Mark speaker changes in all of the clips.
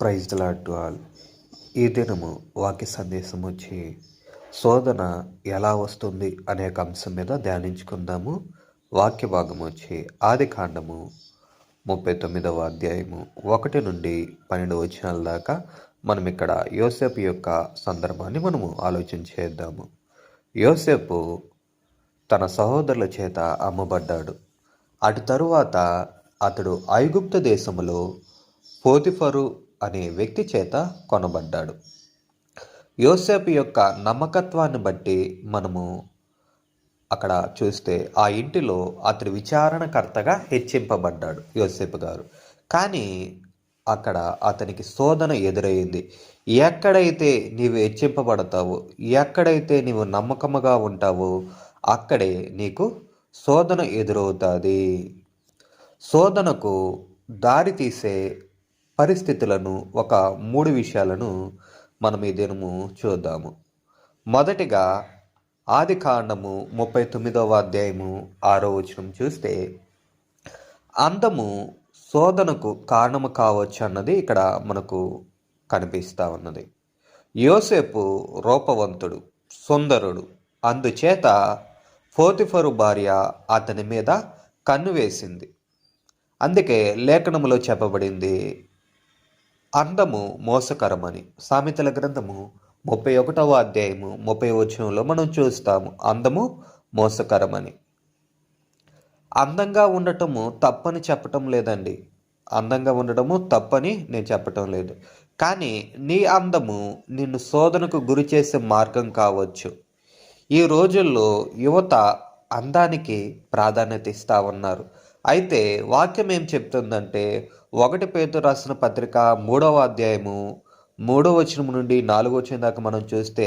Speaker 1: Praise lord all. ఈ దినము వాక్య సందేశం వచ్చి శోధన ఎలా వస్తుంది? అనే ఒక అంశం మీద ధ్యానించుకుందాము. వాక్య భాగం వచ్చి ఆది కాండము ముప్పై తొమ్మిదవ అధ్యాయము ఒకటి నుండి పన్నెండు వచనాల దాకా మనం ఇక్కడ యోసేపు యొక్క సందర్భాన్ని మనము ఆలోచన చేద్దాము. యోసేపు తన సహోదరుల చేత అమ్మబడ్డాడు. అటు తరువాత అతడు ఐగుప్త దేశములో పోతిఫరు అనే వ్యక్తి చేత కొనబడ్డాడు. యోసేపు యొక్క నమ్మకత్వాన్ని బట్టి మనము అక్కడ చూస్తే ఆ ఇంటిలో అతడు విచారణకర్తగా హెచ్చింపబడ్డాడు యోసేపు గారు. కానీ అక్కడ అతనికి శోధన ఎదురయ్యింది ఎక్కడైతే నీవు హెచ్చింపబడతావో ఎక్కడైతే నీవు నమ్మకముగా ఉంటావో అక్కడే నీకు శోధన ఎదురవుతుంది. శోధనకు దారి తీసే పరిస్థితులను ఒక మూడు విషయాలను మనం ఈ దినము చూద్దాము. మొదటిగా ఆది కాండము ముప్పై తొమ్మిదవ అధ్యాయము ఆరో వచనం చూస్తే అందము శోధనకు కారణము కావచ్చు అన్నది ఇక్కడ మనకు కనిపిస్తూ ఉన్నది. యోసేపు రూపవంతుడు సుందరుడు అందుచేత ఫోతిఫరు భార్య అతని మీద కన్ను వేసింది. అందుకే లేఖనములో చెప్పబడింది అందము మోసకరమని. సామెతల గ్రంథము ముప్పై ఒకటవ అధ్యాయము ముప్పై వచనంలో మనం చూస్తాము. అందము మోసకరమని. అందంగా ఉండటము తప్పని చెప్పటం లేదండి. అందంగా ఉండటము తప్పని నేను చెప్పటం లేదు. కానీ నీ అందము నిన్ను శోధనకు గురి చేసే మార్గం కావచ్చు. ఈ రోజుల్లో యువత అందానికి ప్రాధాన్యత ఇస్తా ఉన్నారు. అయితే వాక్యం ఏం చెప్తుందంటే ఒకటి పేరు రాసిన పత్రిక మూడవ అధ్యాయము మూడవ వచనం నుండి నాలుగో వచ్చిన దాకా మనం చూస్తే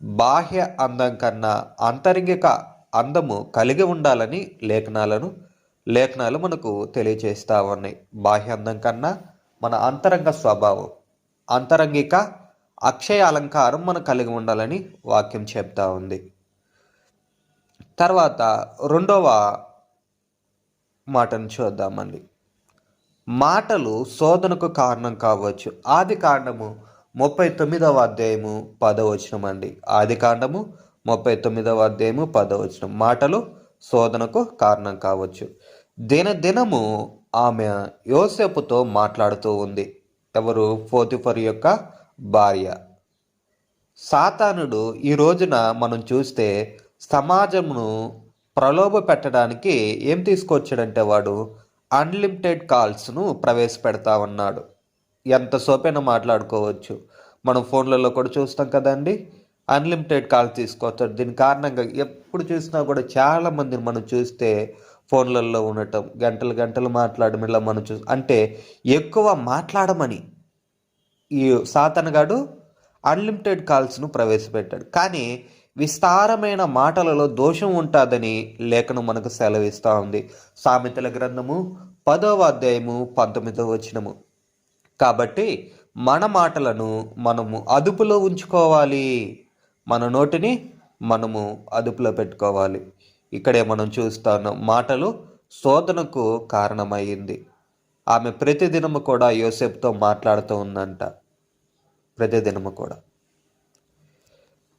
Speaker 1: బాహ్య అందం కన్నా అంతరంగిక అందము కలిగి ఉండాలని లేఖనాలను లేఖనాలు మనకు తెలియజేస్తూ ఉన్నాయి. బాహ్య అందం కన్నా మన అంతరంగ స్వభావం అంతరంగిక అక్షయ అలంకారం మనం కలిగి ఉండాలని వాక్యం చెప్తా ఉంది. తర్వాత రెండవ మాటను చూద్దామండి. మాటలు శోధనకు కారణం కావచ్చు. ఆది కాండము ముప్పై తొమ్మిదవ అధ్యాయము పదవచనం అండి. ఆది కాండము ముప్పై తొమ్మిదవ అధ్యాయము పదవచనం మాటలు శోధనకు కారణం కావచ్చు. దినదినము ఆమె యోసేపుతో మాట్లాడుతూ ఉంది. ఎవరు? పోతిఫర్ యొక్క భార్య. సాతానుడు ఈ రోజున మనం చూస్తే సమాజమును ప్రలోభ పెట్టడానికి ఏం తీసుకొచ్చాడంటే వాడు అన్లిమిటెడ్ కాల్స్ను ప్రవేశపెడతా ఉన్నాడు. ఎంత సోపైనా మాట్లాడుకోవచ్చు. మనం ఫోన్లలో కూడా చూస్తాం కదండి. అన్లిమిటెడ్ కాల్ తీసుకొస్తాడు. దీని కారణంగా ఎప్పుడు చూసినా కూడా చాలామందిని మనం చూస్తే ఫోన్లలో ఉండటం గంటలు గంటలు మాట్లాడడం ఇలా మనం చూ అంటే ఎక్కువ మాట్లాడమని ఈ సాతనగాడు అన్లిమిటెడ్ కాల్స్ను ప్రవేశపెట్టాడు. కానీ విస్తారమైన మాటలలో దోషం ఉంటుందని లేఖనం మనకు సెలవిస్తూ ఉంది. సామెతల గ్రంథము పదవ అధ్యాయము పంతొమ్మిదవ వచనము. కాబట్టి మన మాటలను మనము అదుపులో ఉంచుకోవాలి. మన నోటిని మనము అదుపులో పెట్టుకోవాలి. ఇక్కడే మనం చూస్తాను మాటలు శోధనకు కారణమయ్యింది ఆమె ప్రతిదినము కూడా యోసేపుతో మాట్లాడుతూ ఉందంట. ప్రతిదినము కూడా.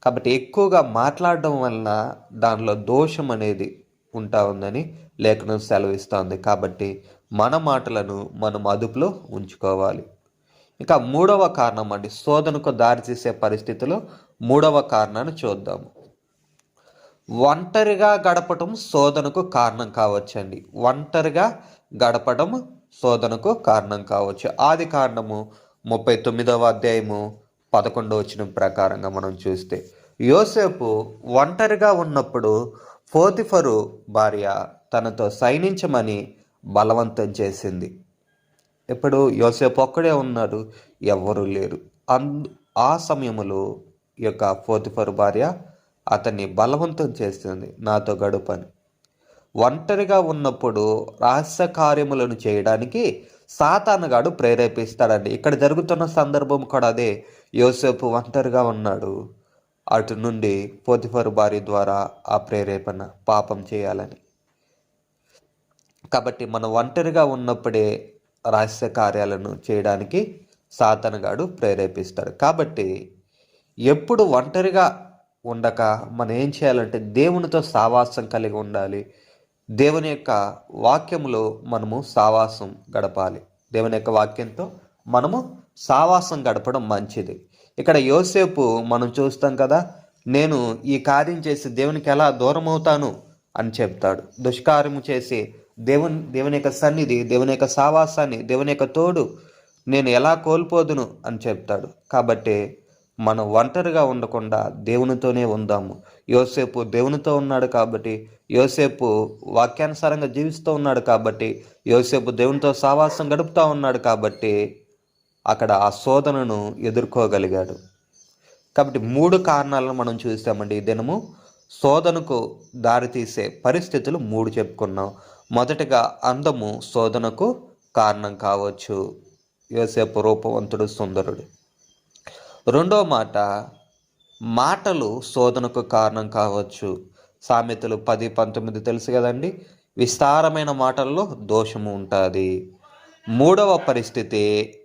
Speaker 1: కాబట్టి ఎక్కువగా మాట్లాడడం వలన దానిలో దోషం అనేది ఉంటా ఉందని లేఖనం సెలవిస్తోంది. కాబట్టి మన మాటలను మనం అదుపులో ఉంచుకోవాలి. ఇంకా మూడవ కారణం అండి శోధనకు దారితీసే పరిస్థితిలో మూడవ కారణాన్ని చూద్దాము ఒంటరిగా గడపటం శోధనకు కారణం కావచ్చండి. ఒంటరిగా గడపడం శోధనకు కారణం కావచ్చు. ఆది కారణము ముప్పై తొమ్మిదవ అధ్యాయము పదకొండో వచ్చిన ప్రకారంగా మనం చూస్తే యోసేపు ఒంటరిగా ఉన్నప్పుడు ఫోతిఫరు భార్య తనతో సైనించమని బలవంతం చేసింది. ఇప్పుడు యోసేపు ఒక్కడే ఉన్నాడు ఎవ్వరూ లేరు. అందు ఆ సమయంలో యొక్క ఫోతిఫరు భార్య అతన్ని బలవంతం చేస్తుంది నాతో గడుపని ఒంటరిగా ఉన్నప్పుడు రహస్య కార్యములను చేయడానికి సాతానగాడు ప్రేరేపిస్తాడండి. ఇక్కడ జరుగుతున్న సందర్భం కూడా అదే. యోసేపు ఒంటరిగా ఉన్నాడు. అటు నుండి పోతిఫరు భార్య ద్వారా ఆ ప్రేరేపణ పాపం చేయాలని. కాబట్టి మనం ఒంటరిగా ఉన్నప్పుడే రహస్య కార్యాలను చేయడానికి సాతనగాడు ప్రేరేపిస్తాడు. కాబట్టి ఎప్పుడు ఒంటరిగా ఉండక మనం ఏం చేయాలంటే దేవునితో సావాసం కలిగి ఉండాలి. దేవుని యొక్క వాక్యములో మనము సావాసం గడపాలి. దేవుని యొక్క వాక్యంతో మనము సావాసం గడపడం మంచిది. ఇక్కడ యోసేపు మనం చూస్తాం కదా నేను ఈ కార్యం చేసి దేవునికి ఎలా దూరం అవుతాను అని చెప్తాడు. దుష్కార్యము చేసి దేవుని దేవుని యొక్క సన్నిధి దేవుని యొక్క సావాసాన్ని దేవుని యొక్క తోడు నేను ఎలా కోల్పోదును అని చెప్తాడు. కాబట్టి మనం ఒంటరిగా ఉండకుండా దేవునితోనే ఉందాము. యోసేపు దేవునితో ఉన్నాడు కాబట్టి యోసేపు వాక్యానుసారంగా జీవిస్తూ ఉన్నాడు కాబట్టి యోసేపు దేవునితో సావాసం గడుపుతూ ఉన్నాడు కాబట్టి అక్కడ ఆ శోధనను ఎదుర్కోగలిగాడు. కాబట్టి మూడు కారణాలను మనం చూస్తామండి ఈ దినము. శోధనకు దారితీసే పరిస్థితులు మూడు చెప్పుకున్నాం. మొదటిగా అందము శోధనకు కారణం కావచ్చు. యోసేపు రూపవంతుడు సుందరుడు. రెండో మాట మాటలు శోధనకు కారణం కావచ్చు. సామెతలు పది పంతొమ్మిది తెలుసు కదండి? విస్తారమైన మాటల్లో దోషము ఉంటుంది. మూడవ పరిస్థితి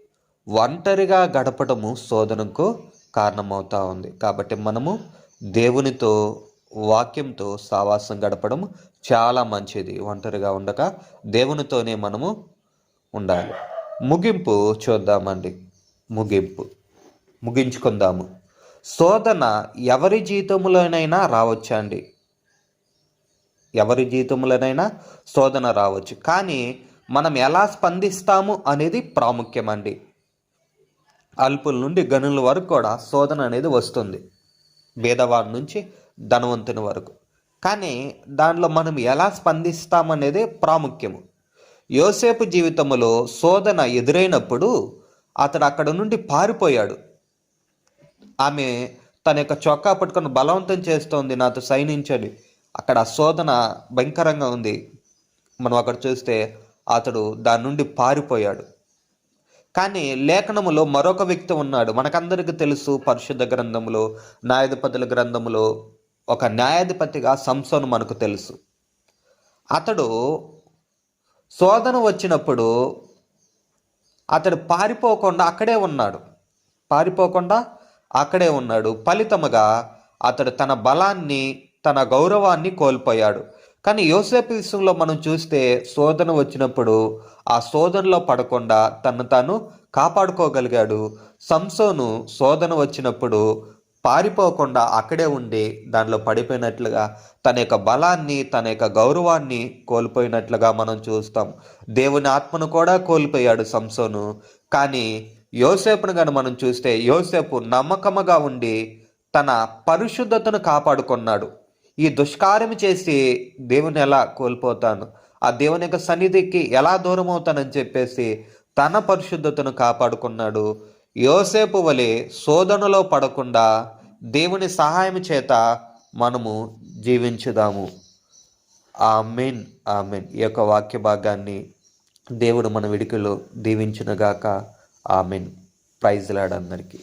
Speaker 1: ఒంటరిగా గడపడము శోధనకు కారణమవుతా ఉంది. కాబట్టి మనము దేవునితో వాక్యంతో సావాసం గడపడం చాలా మంచిది. ఒంటరిగా ఉండక దేవునితోనే మనము ఉండాలి. ముగింపు చూద్దామండి. ముగింపు. ముగించుకుందాము. శోధన ఎవరి జీవితంలోనైనా రావచ్చండి ఎవరి జీవితంలోనైనా శోధన రావచ్చు. కానీ మనం ఎలా స్పందిస్తాము అనేది ప్రాముఖ్యమండి. అల్పుల నుండి గనుల వరకు కూడా శోధన అనేది వస్తుంది. భేదవాడి నుంచి ధనవంతుని వరకు. కానీ దానిలో మనం ఎలా స్పందిస్తామనేదే ప్రాముఖ్యము. యోసేపు జీవితంలో శోధన ఎదురైనప్పుడు అతడు అక్కడ నుండి పారిపోయాడు. ఆమె తన యొక్క చొక్కా పట్టుకొని బలవంతం చేస్తోంది నాతో సైనించండి. అక్కడ శోధన భయంకరంగా ఉంది. మనం అక్కడ చూస్తే అతడు దాని నుండి పారిపోయాడు. కానీ లేఖనములో మరొక వ్యక్తి ఉన్నాడు. మనకందరికీ తెలుసు పరిశుద్ధ గ్రంథములో న్యాయాధిపతుల గ్రంథములో ఒక న్యాయాధిపతిగా సంసోను మనకు తెలుసు. అతడు శోధన వచ్చినప్పుడు అతడు పారిపోకుండా అక్కడే ఉన్నాడు. పారిపోకుండా అక్కడే ఉన్నాడు. ఫలితముగా అతడు తన బలాన్ని తన గౌరవాన్ని కోల్పోయాడు. కానీ యోసేపు విషయంలో మనం చూస్తే శోధన వచ్చినప్పుడు ఆ శోధనలో పడకుండా తను తాను కాపాడుకోగలిగాడు. సంసోను శోధన వచ్చినప్పుడు పారిపోకుండా అక్కడే ఉండి దానిలో పడిపోయినట్లుగా తన యొక్క బలాన్ని తన యొక్క గౌరవాన్ని కోల్పోయినట్లుగా మనం చూస్తాం. దేవుని ఆత్మను కూడా కోల్పోయాడు సంసోను. కానీ యోసేపును కానీ మనం చూస్తే యోసేపు నమ్మకముగా ఉండి తన పరిశుద్ధతను కాపాడుకున్నాడు. ఈ దుష్కార్యం చేసి దేవుని ఎలా కోల్పోతాను? ఆ దేవుని యొక్క సన్నిధికి ఎలా దూరం అవుతానని చెప్పేసి తన పరిశుద్ధతను కాపాడుకున్నాడు. యోసేపు వలె శోధనలో పడకుండా దేవుని సహాయం చేత మనము జీవించుదాము. Amen amen. ఈ యొక్క వాక్య భాగాన్ని దేవుడు మన విడికిలో దీవించునుగాక. ఆమెన్. ప్రైజ్లాడందరికీ